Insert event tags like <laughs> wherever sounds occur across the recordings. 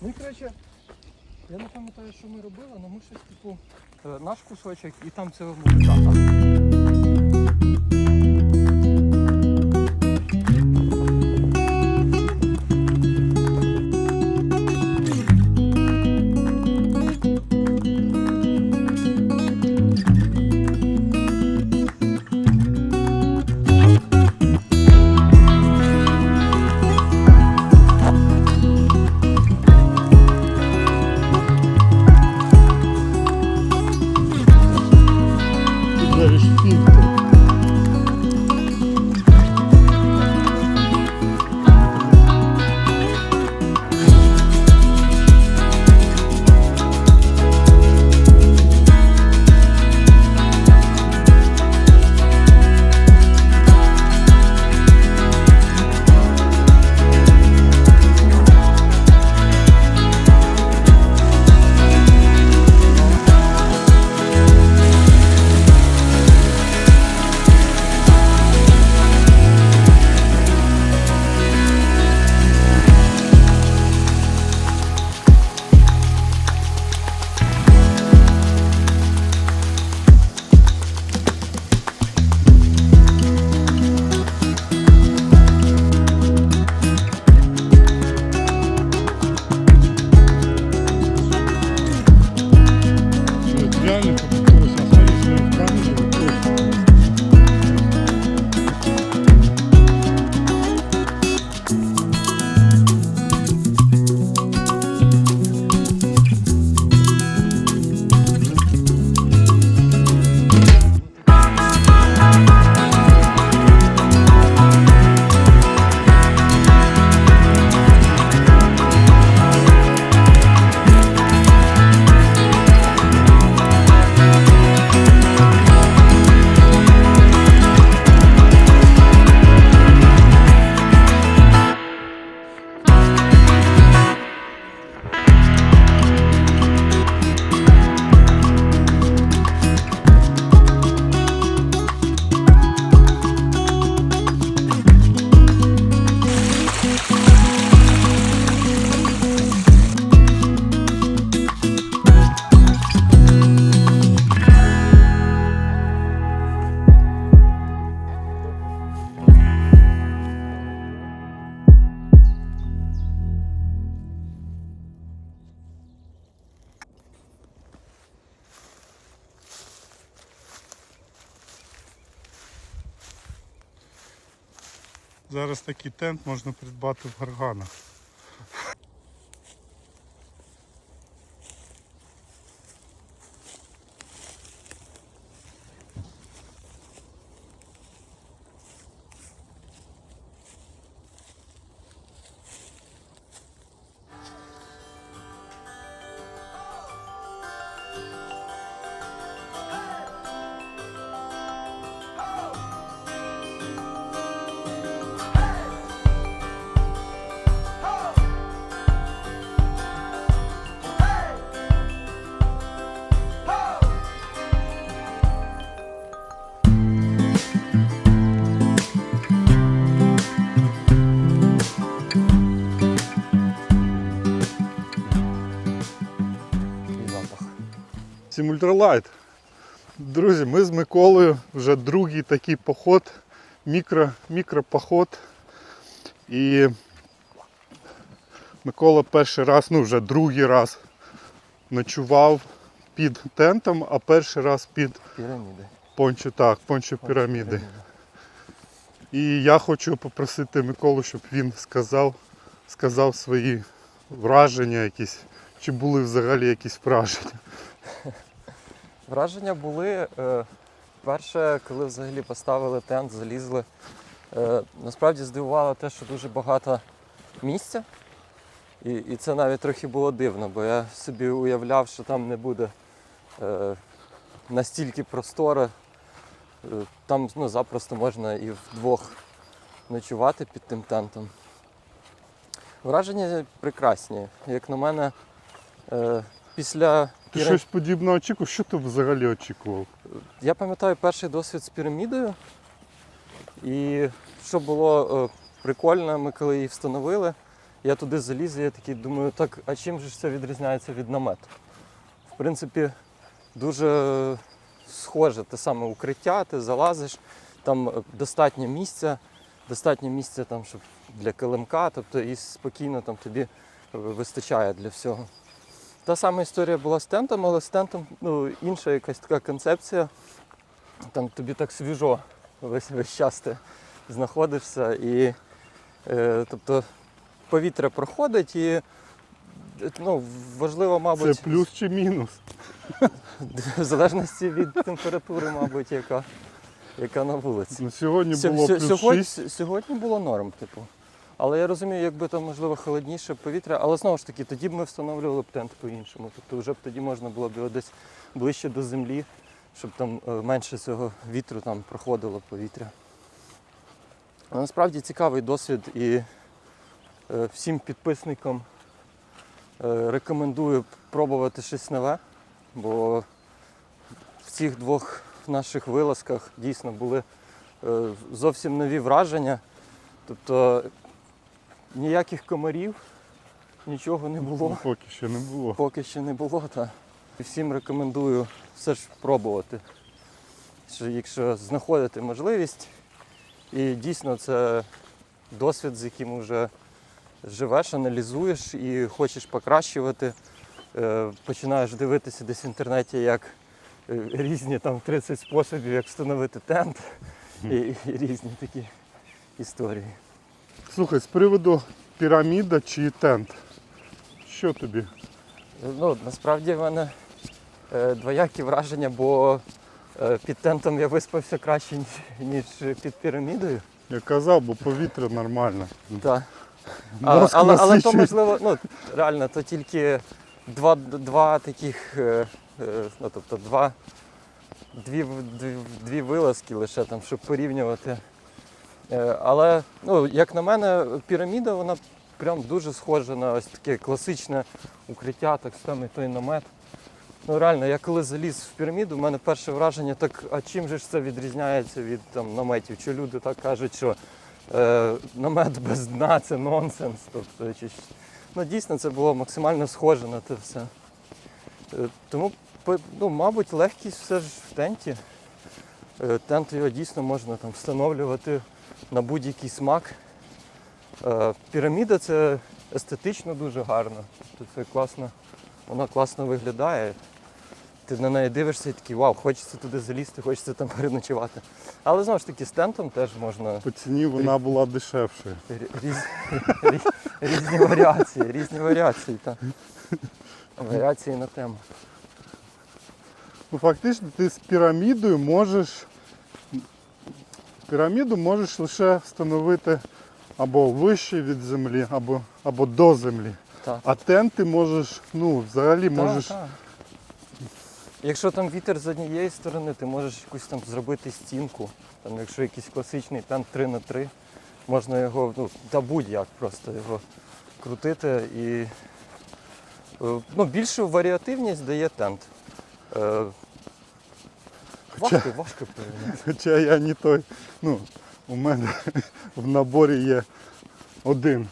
Ну і коротше, я не пам'ятаю, що ми робили, але ми щось типу е, наш кусочок і там це музика. Зараз такий тент можна придбати в Гарганах. Ультралайт. Друзі, ми з Миколою вже другий такий поход, мікро, мікропоход. І Микола перший раз, ну вже другий раз ночував під тентом, а перший раз під Піраміди. пончо, так, пончо піраміди. І я хочу попросити Миколу, щоб він сказав, сказав свої враження якісь, чи були взагалі якісь враження. Враження були. Е, перше, коли взагалі поставили тент, залізли. Е, насправді здивувало те, що дуже багато місця. І, і це навіть трохи було дивно, бо я собі уявляв, що там не буде е, настільки простори. Е, Там ну, запросто можна і вдвох ночувати під тим тентом. Враження прекрасні. Як на мене, після Ти щось подібне очікував? Що ти взагалі очікував? Я пам'ятаю перший досвід з пірамідою. І що було е, прикольно, ми коли її встановили, я туди заліз, і я такий думаю, так, а чим же ж це відрізняється від намету? В принципі, дуже схоже те саме укриття, ти залазиш, там е, достатньо місця, достатньо місця там, щоб для килимка, тобто і спокійно там тобі е, вистачає для всього. Та сама історія була з тентом, але з тентом ну, інша якась така концепція. Там тобі так свіжо весь, весь час ти знаходишся. І, е, тобто повітря проходить і ну, важливо, мабуть, Це плюс чи мінус? в залежності від температури, мабуть, яка, яка на вулиці. Ну, сьогодні було сьо- плюс сьогодні, 6. сьогодні було норм, типу. Але я розумію, якби там можливо холодніше повітря, але знову ж таки, тоді б ми встановлювали б тент по-іншому. Тобто вже б тоді можна було б його десь ближче до землі, щоб там е, менше цього вітру там проходило повітря. Насправді цікавий досвід і е, всім підписникам е, рекомендую пробувати щось нове, бо в цих двох наших вилазках дійсно були зовсім нові враження. Тобто ніяких комарів, нічого не було. Ну, поки ще не було. Поки що не було, та І всім рекомендую все ж пробувати. Що якщо знаходите можливість, і дійсно це досвід, з яким вже живеш, аналізуєш і хочеш покращувати, е, починаєш дивитися десь в інтернеті, як е, різні там 30 способів, як встановити тент і, і різні такі історії. Слухай, з приводу піраміда чи тент. Що тобі? Ну, насправді в мене е, двоякі враження, бо е, під тентом я виспався краще, ніж, під пірамідою. Я казав, бо повітря нормально. Так. А, але, але то можливо, ну реально, то тільки два, два таких, е, е, ну тобто два, дві, дві, дві вилазки лише там, щоб порівнювати. Е, але, ну, як на мене, піраміда, вона прям дуже схожа на ось таке класичне укриття, так само той намет. Ну реально, я коли заліз в піраміду, в мене перше враження, так а чим же ж це відрізняється від там, наметів? Чи люди так кажуть, що е, намет без дна це нонсенс. Тобто, чи, ну, дійсно це було максимально схоже на те все. Е, тому, ну, мабуть, легкість все ж в тенті. Е, тент його дійсно можна там встановлювати на будь-який смак. Е, піраміда це естетично дуже гарно. Це класно, вона класно виглядає. Ти на неї дивишся і такий, вау, хочеться туди залізти, хочеться там переночувати. Але знову ж таки, з тентом теж можна По ціні вона була дешевшою. Рі- Різ, різні варіації, різні варіації, так. Варіації на тему. Ну, фактично ти з пірамідою можеш. Піраміду можеш лише встановити або вище від землі, або, або до землі. Так. А тент ти можеш, ну, взагалі можеш. Так, так. Якщо там вітер з однієї сторони, ти можеш якусь там зробити стінку. Там, якщо якийсь класичний тент 3 на 3 можна його, ну, та будь-як просто його крутити і е, ну, більшу варіативність дає тент. Важко, важко порівняти. Хоча я не той. Ну, у мене <laughs> в наборі є один,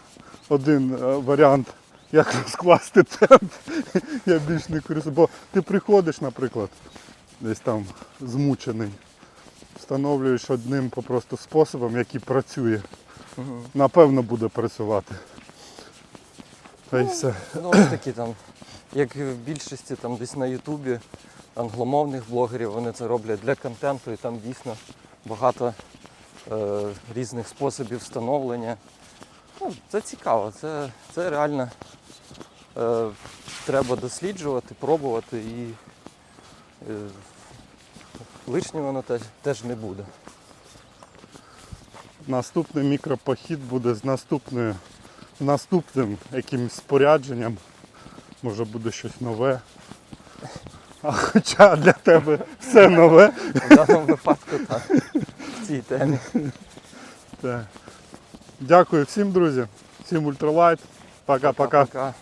один е, варіант, як розкласти тент. <laughs> Я більш не користуюсь. Бо ти приходиш, наприклад, десь там змучений, встановлюєш одним попросту способом, який працює. Мгм. Напевно буде працювати. Та й все. Ну, такі там, як в більшості там десь на Ютубі англомовних блогерів, вони це роблять для контенту і там дійсно багато е, різних способів встановлення. Ну, це цікаво, це, це реально е, треба досліджувати, пробувати і е, лишнє воно теж, теж не буде. Наступний мікропохід буде з наступною, наступним якимось спорядженням. Може буде щось нове. А хоча для тебе все нове. В даному випадку так, в цій темі. Так. Дякую всім, друзі. Всім ультралайт. Пока-пока. Пока.